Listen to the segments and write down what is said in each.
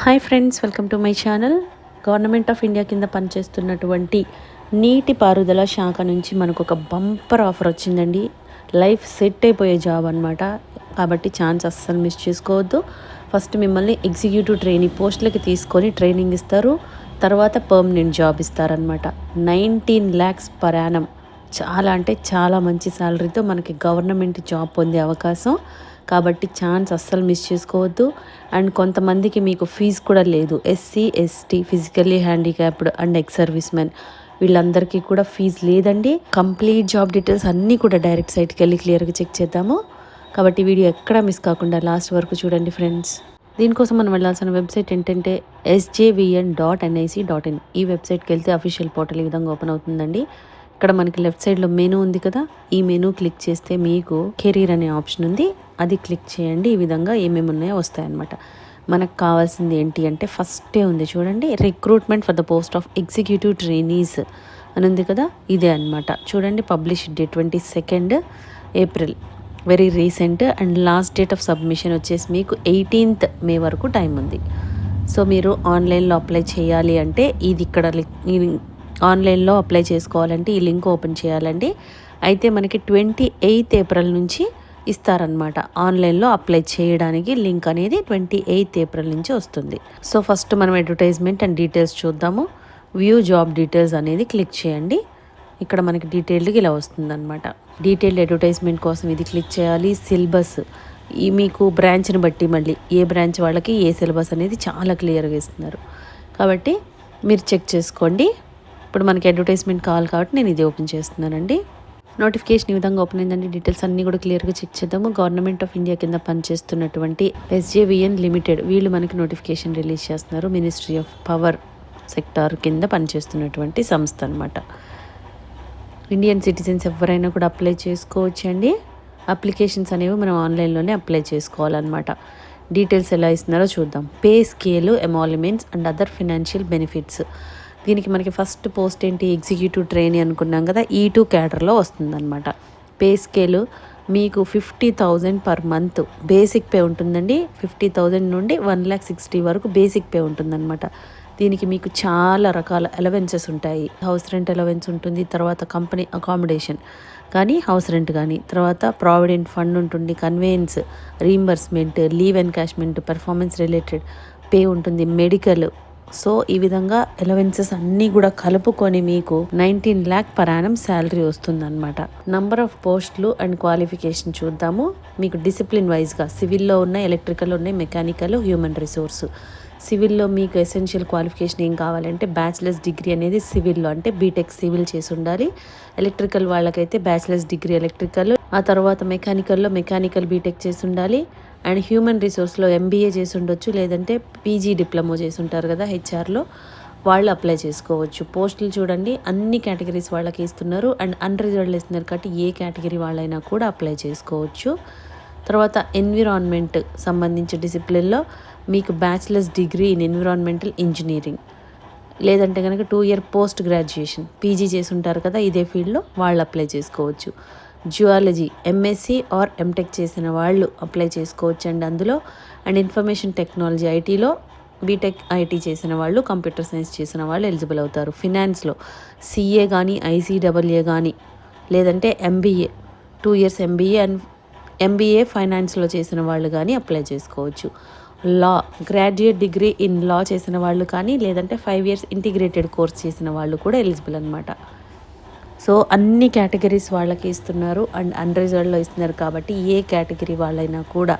Hi friends welcome to my channel government of India కింద పనిచేస్తున్నటువంటి నీటి పారుదల శాఖ నుంచి మనకు ఒక బంపర్ ఆఫర్ వచ్చిందండి. లైఫ్ సెట్ అయిపోయే జాబ్ అనమాట కాబట్టి ఛాన్స్ అస్సలు మిస్ చేసుకోవద్దు. ఫస్ట్ మిమ్మల్ని ఎగ్జిక్యూటివ్ ట్రైనింగ్ పోస్టులకి తీసుకొని ట్రైనింగ్ ఇస్తారు. తర్వాత పర్మనెంట్ జాబ్ ఇస్తారనమాట నైన్టీన్ ల్యాక్స్ పర్ యానం చాలా అంటే చాలా మంచి శాలరీతో మనకి గవర్నమెంట్ జాబ్ పొందే అవకాశం. కాబట్టి ఛాన్స్ అస్సలు మిస్ చేసుకోవద్దు. అండ్ కొంతమందికి మీకు ఫీజు కూడా లేదు. SC ST physically handicapped and ex service men వీళ్ళందరికీ కూడా ఫీజు లేదండి. కంప్లీట్ జాబ్ డీటెయిల్స్ అన్నీ కూడా డైరెక్ట్ సైట్కి వెళ్ళి క్లియర్గా చెక్ చేద్దాము. కాబట్టి వీడియో ఎక్కడా మిస్ కాకుండా లాస్ట్ వరకు చూడండి ఫ్రెండ్స్ దీనికోసం మనం వెళ్ళాల్సిన వెబ్సైట్ ఏంటంటే SJVN dot NIC dot in ఈ వెబ్సైట్కి వెళ్తే అఫీషియల్ పోర్టల్ ఈ విధంగా ఓపెన్ అవుతుందండి. ఇక్కడ మనకి లెఫ్ట్ సైడ్లో మెనూ ఉంది కదా. ఈ మెనూ క్లిక్ చేస్తే మీకు కెరీర్ అనే ఆప్షన్ ఉంది. అది క్లిక్ చేయండి. ఈ విధంగా ఏమేమి ఉన్నాయో వస్తాయన్నమాట. మనకు కావాల్సింది ఏంటి అంటే ఫస్టే ఉంది చూడండి. Recruitment for the post of executive trainees అని ఉంది కదా. ఇదే అనమాట చూడండి publish day twenty second April. Very recent and last date of submission వచ్చేసి మీకు ఎయిటీన్త్ మే వరకు టైం ఉంది. సో మీరు ఆన్లైన్లో అప్లై చేయాలి అంటే ఇది ఇక్కడ ఆన్లైన్లో అప్లై చేసుకోవాలంటే ఈ లింక్ ఓపెన్ చేయాలండి. అయితే మనకి ట్వంటీ ఎయిత్ ఏప్రిల్ నుంచి ఇస్తారనమాట ఆన్లైన్లో అప్లై చేయడానికి లింక్ అనేది ట్వంటీ ఎయిత్ ఏప్రిల్ నుంచి వస్తుంది. సో ఫస్ట్ మనం అడ్వర్టైజ్మెంట్ అండ్ డీటెయిల్స్ చూద్దాము. వ్యూ జాబ్ డీటెయిల్స్ అనేది క్లిక్ చేయండి. ఇక్కడ మనకి డీటెయిల్డ్గా ఇలా వస్తుందన్నమాట. డీటెయిల్డ్ అడ్వర్టైజ్మెంట్ కోసం ఇది క్లిక్ చేయాలి. సిలబస్. ఈ మీకు బ్రాంచ్ని బట్టి మళ్ళీ ఏ బ్రాంచ్ వాళ్ళకి ఏ సిలబస్ అనేది చాలా క్లియర్గా ఇస్తున్నారు. కాబట్టి మీరు చెక్ చేసుకోండి. ఇప్పుడు మనకి అడ్వర్టైజ్మెంట్ కావాలి కాబట్టి నేను ఇది ఓపెన్ చేస్తున్నానండి. నోటిఫికేషన్ ఈ విధంగా ఓపెన్ అయిందండి. డీటెయిల్స్ అన్నీ కూడా క్లియర్గా చెక్ చేద్దాము. గవర్నమెంట్ ఆఫ్ ఇండియా కింద పనిచేస్తున్నటువంటి ఎస్జేవిఎన్ లిమిటెడ్ వీళ్ళు మనకి నోటిఫికేషన్ రిలీజ్ చేస్తున్నారు. మినిస్ట్రీ ఆఫ్ పవర్ సెక్టార్ కింద పనిచేస్తున్నటువంటి సంస్థ అనమాట ఇండియన్ సిటిజన్స్ ఎవరైనా కూడా అప్లై చేసుకోవచ్చండి అప్లికేషన్స్ అనేవి మనం ఆన్లైన్లోనే అప్లై చేసుకోవాలన్నమాట. డీటెయిల్స్ ఎలా ఇస్తున్నారో చూద్దాం. Pay scale emoluments and other financial benefits దీనికి మనకి ఫస్ట్ పోస్ట్ ఏంటి? ఎగ్జిక్యూటివ్ ట్రైనీ అనుకున్నాం కదా ఈ టూ క్యాడర్లో వస్తుందన్నమాట. పే స్కేలు మీకు fifty thousand per month basic pay ఉంటుందండి. ఫిఫ్టీ థౌజండ్ నుండి వన్ ల్యాక్ సిక్స్టీ వరకు బేసిక్ పే ఉంటుందన్నమాట. దీనికి మీకు చాలా రకాల అలవెన్సెస్ ఉంటాయి. హౌస్ రెంట్ అలవెన్స్ ఉంటుంది తర్వాత కంపెనీ అకామిడేషన్ కానీ హౌస్ రెంట్ కానీ తర్వాత ప్రావిడెంట్ ఫండ్ ఉంటుంది conveyance reimbursement leave encashment performance related pay ఉంటుంది మెడికల్ సో ఈ విధంగా ఎలవెన్సెస్ అన్నీ కూడా కలుపుకొని మీకు నైన్టీన్ ల్యాక్ పరాణం శాలరీ వస్తుందన్నమాట. నంబర్ ఆఫ్ పోస్టులు అండ్ క్వాలిఫికేషన్ చూద్దాము. మీకు డిసిప్లిన్ వైజ్గా సివిల్లో ఉన్నాయి ఎలక్ట్రికల్ ఉన్నాయి మెకానికల్ హ్యూమన్ రిసోర్స్ సివిల్లో మీకు ఎసెన్షియల్ క్వాలిఫికేషన్ ఏం కావాలంటే బ్యాచిలర్స్ డిగ్రీ అనేది సివిల్లో అంటే బీటెక్ సివిల్ చేసి ఉండాలి. ఎలక్ట్రికల్ వాళ్ళకైతే బ్యాచిలర్స్ డిగ్రీ ఎలక్ట్రికల్ ఆ తర్వాత మెకానికల్లో మెకానికల్ బీటెక్ చేసి ఉండాలి. అండ్ హ్యూమన్ రిసోర్స్లో ఎంబీఏ చేసి ఉండొచ్చు లేదంటే పీజీ డిప్లొమా చేసి ఉంటారు కదా హెచ్ఆర్లో వాళ్ళు అప్లై చేసుకోవచ్చు. పోస్టులు చూడండి అన్ని కేటగిరీస్ వాళ్ళకి ఇస్తున్నారు. అండ్ అన్రిజర్వ్డ్ ఇస్తున్నారు కాబట్టి ఏ కేటగిరీ వాళ్ళైనా కూడా అప్లై చేసుకోవచ్చు. తర్వాత ఎన్విరాన్మెంట్ సంబంధించి డిసిప్లిన్లో మీకు bachelors degree in environmental engineering. లేదంటే కనుక two year post graduation. PG చేసి ఉంటారు కదా ఇదే ఫీల్డ్లో వాళ్ళు అప్లై చేసుకోవచ్చు. జియాలజీ ఎంఎస్సి ఆర్ ఎంటెక్ చేసిన వాళ్ళు అప్లై చేసుకోవచ్చు అండి అందులో. అండ్ ఇన్ఫర్మేషన్ టెక్నాలజీ ఐటీలో బీటెక్ ఐటీ చేసిన వాళ్ళు కంప్యూటర్ సైన్స్ చేసిన వాళ్ళు ఎలిజిబుల్ అవుతారు. ఫినాన్స్లో సిఏ కానీ ఐసీడబ్ల్యూఏ కానీ లేదంటే MBA two years MBA and MBA ఫైనాన్స్లో చేసిన వాళ్ళు కానీ అప్లై చేసుకోవచ్చు. Law graduate degree in law చేసిన వాళ్ళు కానీ లేదంటే ఫైవ్ ఇయర్స్ ఇంటిగ్రేటెడ్ కోర్స్ చేసిన వాళ్ళు కూడా ఎలిజిబుల్ అనమాట సో అన్ని కేటగిరీస్ వాళ్ళకి ఇస్తున్నారు. అండ్ అన్రిజర్వ్డ్లో ఇస్తున్నారు కాబట్టి ఏ కేటగిరీ వాళ్ళైనా కూడా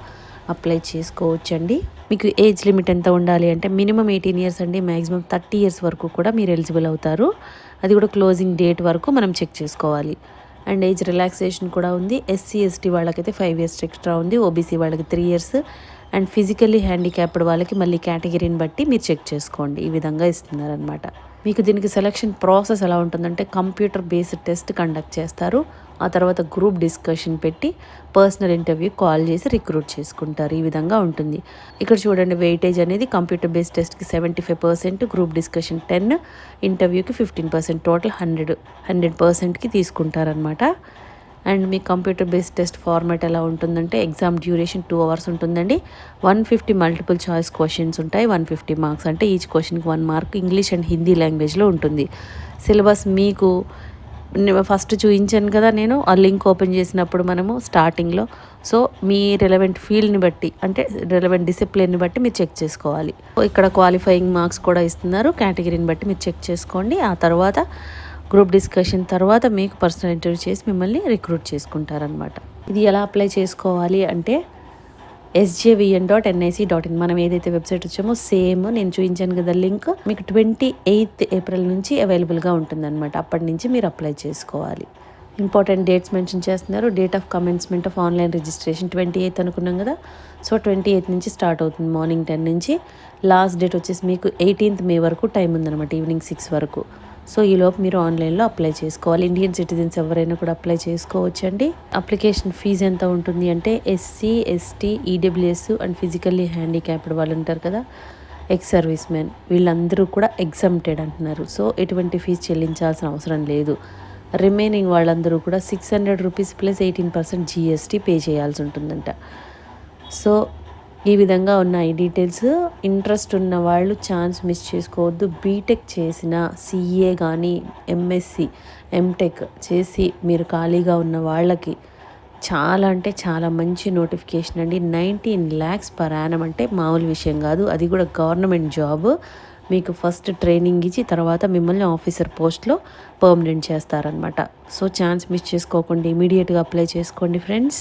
అప్లై చేసుకోవచ్చండి. మీకు ఏజ్ లిమిట్ ఎంత ఉండాలి అంటే మినిమం ఎయిటీన్ ఇయర్స్ అండి మ్యాక్సిమం థర్టీ ఇయర్స్ వరకు కూడా మీరు ఎలిజిబుల్ అవుతారు. అది కూడా క్లోజింగ్ డేట్ వరకు మనం చెక్ చేసుకోవాలి. అండ్ ఏజ్ రిలాక్సేషన్ కూడా ఉంది. ఎస్సీ ఎస్టీ వాళ్ళకైతే ఫైవ్ ఇయర్స్ ఎక్స్ట్రా ఉంది. ఓబీసీ వాళ్ళకి three years and physically handicapped వాళ్ళకి మళ్ళీ కేటగిరీని బట్టి మీరు చెక్ చేసుకోండి. ఈ విధంగా ఇస్తున్నారనమాట మీకు దీనికి సెలక్షన్ ప్రాసెస్ ఎలా ఉంటుందంటే కంప్యూటర్ బేస్డ్ టెస్ట్ కండక్ట్ చేస్తారు. ఆ తర్వాత గ్రూప్ డిస్కషన్ పెట్టి పర్సనల్ ఇంటర్వ్యూ కాల్ చేసి రిక్రూట్ చేసుకుంటారు. ఈ విధంగా ఉంటుంది. ఇక్కడ చూడండి వెయిటేజ్ అనేది కంప్యూటర్ బేస్డ్ టెస్ట్కి seventy five percent group discussion ten ఇంటర్వ్యూకి fifteen percent total hundred hundred పర్సెంట్కి తీసుకుంటారనమాట అండ్ మీ కంప్యూటర్ బేస్డ్ టెస్ట్ ఫార్మాట్ ఎలా ఉంటుందంటే ఎగ్జామ్ డ్యూరేషన్ టూ అవర్స్ ఉంటుందండి. One fifty multiple choice questions ఉంటాయి. వన్ ఫిఫ్టీ మార్క్స్ అంటే ఈచ్ క్వశ్చన్కి one mark English and Hindi లాంగ్వేజ్లో ఉంటుంది. సిలబస్ మీకు ఫస్ట్ చూపించాను కదా నేను ఆ లింక్ ఓపెన్ చేసినప్పుడు మనము స్టార్టింగ్లో సో మీ రెలవెంట్ ఫీల్డ్ని బట్టి అంటే రెలవెంట్ డిసిప్లిన్ని బట్టి మీరు చెక్ చేసుకోవాలి. ఇక్కడ క్వాలిఫైయింగ్ మార్క్స్ కూడా ఇస్తున్నారు. కేటగిరీని బట్టి మీరు చెక్ చేసుకోండి. ఆ తర్వాత గ్రూప్ డిస్కషన్ తర్వాత మీకు పర్సనల్ ఇంటర్వ్యూ చేసి మిమ్మల్ని రిక్రూట్ చేసుకుంటారనమాట ఇది ఎలా అప్లై చేసుకోవాలి అంటే SJVN dot NIC dot in మనం ఏదైతే వెబ్సైట్ వచ్చామో సేమ్ నేను చూపించాను కదా లింక్. మీకు ట్వంటీ ఎయిత్ ఏప్రిల్ నుంచి అవైలబుల్గా ఉంటుందన్నమాట. అప్పటి నుంచి మీరు అప్లై చేసుకోవాలి. ఇంపార్టెంట్ డేట్స్ మెన్షన్ చేస్తున్నారు. Date of commencement of online registration twenty eighth అనుకున్నాం కదా. సో ట్వంటీ ఎయిత్ నుంచి స్టార్ట్ అవుతుంది మార్నింగ్ టెన్ నుంచి. లాస్ట్ డేట్ వచ్చేసి మీకు ఎయిటీన్త్ మే వరకు టైం ఉందన్నమాట ఈవినింగ్ సిక్స్ వరకు. సో ఈలోపు మీరు ఆన్లైన్లో అప్లై చేసుకోవాలి. ఇండియన్ సిటిజన్స్ ఎవరైనా కూడా అప్లై చేసుకోవచ్చండి. అప్లికేషన్ ఫీజు ఎంత ఉంటుంది అంటే SC ST EWS and physically handicapped వాళ్ళు ఉంటారు కదా ఎక్స్ సర్వీస్ మెన్ వీళ్ళందరూ కూడా ఎగ్జామ్టెడ్ అంటున్నారు. సో ఎటువంటి ఫీజు చెల్లించాల్సిన అవసరం లేదు. రిమైనింగ్ వాళ్ళందరూ కూడా six hundred rupees plus eighteen percent GST pay చేయాల్సి ఉంటుందంట. సో ఈ విధంగా ఉన్నాయి. డీటెయిల్స్. ఇంట్రెస్ట్ ఉన్న వాళ్ళు ఛాన్స్ మిస్ చేసుకోవద్దు. బీటెక్ చేసిన సిఏ కానీ ఎంఎస్సి ఎంటెక్ చేసి మీరు ఖాళీగా ఉన్న వాళ్ళకి చాలా అంటే చాలా మంచి నోటిఫికేషన్ అండి. నైన్టీన్ ల్యాక్స్ పర్ యానం అంటే మామూలు విషయం కాదు. అది కూడా గవర్నమెంట్ జాబ్. మీకు ఫస్ట్ ట్రైనింగ్ ఇచ్చి తర్వాత మిమ్మల్ని ఆఫీసర్ పోస్ట్లో పర్మనెంట్ చేస్తారనమాట సో ఛాన్స్ మిస్ చేసుకోకుండా. ఇమీడియట్గా అప్లై చేసుకోండి ఫ్రెండ్స్.